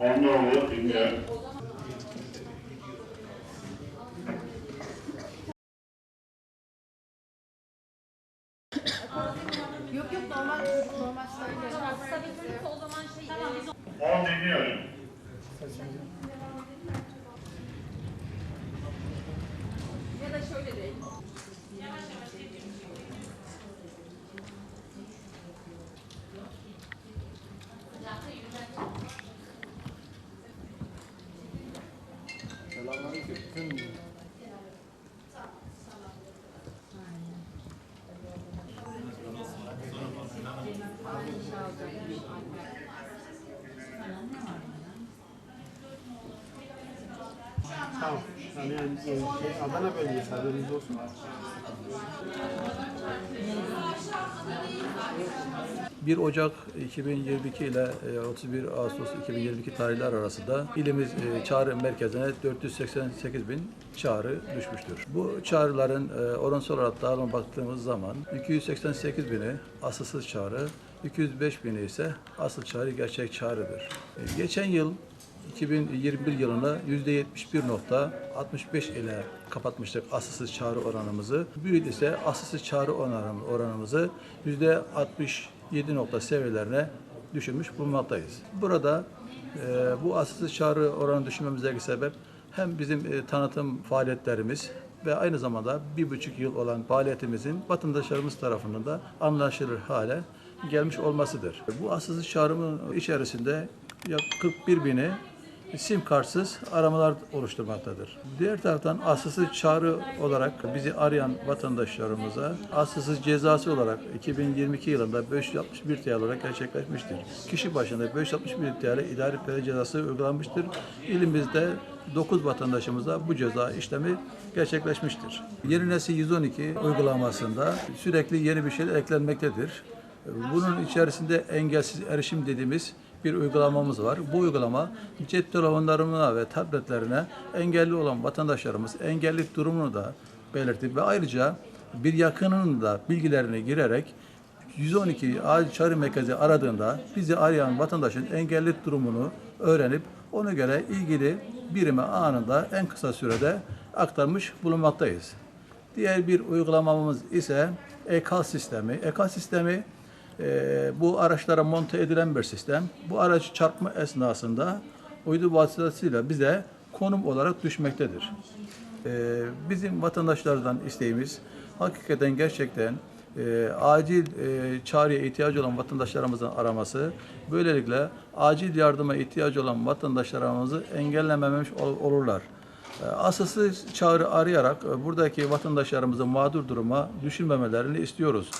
Anlamlı dinleyen. Yok yok normal normal söyle. Stabilitesi o zaman şey... On dinliyorum. Şey, Adana bölgesi haberiniz olsun. ...1 Ocak 2022 ile e, 31 Ağustos 2022 tarihler arasında ilimiz e, çağrı merkezine 488 bin çağrı düşmüştür. Bu çağrıların e, oransal olarak dağılıma baktığımız zaman 288 bini asılsız çağrı, 205 bini ise asıl çağrı gerçek çağrıdır. E, Geçen yıl 2021 yılında %71.65 ile kapatmıştık asılsız çağrı oranımızı. Yıl ise asılsız çağrı oranım- oranımızı %67 nokta seviyelerine düşürmüş bulunmaktayız. Burada e, bu asılsız çağrı oranı düşürmemizdeki sebep hem bizim e, tanıtım faaliyetlerimiz ve aynı zamanda bir buçuk yıl olan faaliyetimizin vatandaşlarımız tarafından da anlaşılır hale gelmiş olmasıdır. Bu asılsız çağrımın içerisinde yaklaşık 41 bini sim kartsız aramalar oluşturmaktadır. Diğer taraftan asılsız çağrı olarak bizi arayan vatandaşlarımıza asılsız cezası olarak 2022 yılında 561 TL olarak gerçekleşmiştir. Kişi başına 561 TL idari para cezası uygulanmıştır. İlimizde 9 vatandaşımıza bu ceza işlemi gerçekleşmiştir. Yeni nesil 112 uygulamasında sürekli yeni bir şeyler eklenmektedir. Bunun içerisinde engelsiz erişim dediğimiz bir uygulamamız var. Bu uygulama cep telefonlarına ve tabletlerine engelli olan vatandaşlarımız engellilik durumunu da belirtip ve ayrıca bir yakının da bilgilerini girerek 112 acil çağrı merkezi aradığında bizi arayan vatandaşın engellilik durumunu öğrenip ona göre ilgili birime anında en kısa sürede aktarmış bulunmaktayız. Diğer bir uygulamamız ise EKAL sistemi. EKAL sistemi e, bu araçlara monte edilen bir sistem. Bu aracı çarpma esnasında uydu vasıtasıyla bize konum olarak düşmektedir. E, bizim vatandaşlardan isteğimiz hakikaten gerçekten e, acil e, çağrıya ihtiyacı olan vatandaşlarımızın araması, böylelikle acil yardıma ihtiyacı olan vatandaşlarımızı engellememiş ol- olurlar. E, Asılsız çağrı arayarak e, buradaki vatandaşlarımızın mağdur duruma düşürmemelerini istiyoruz.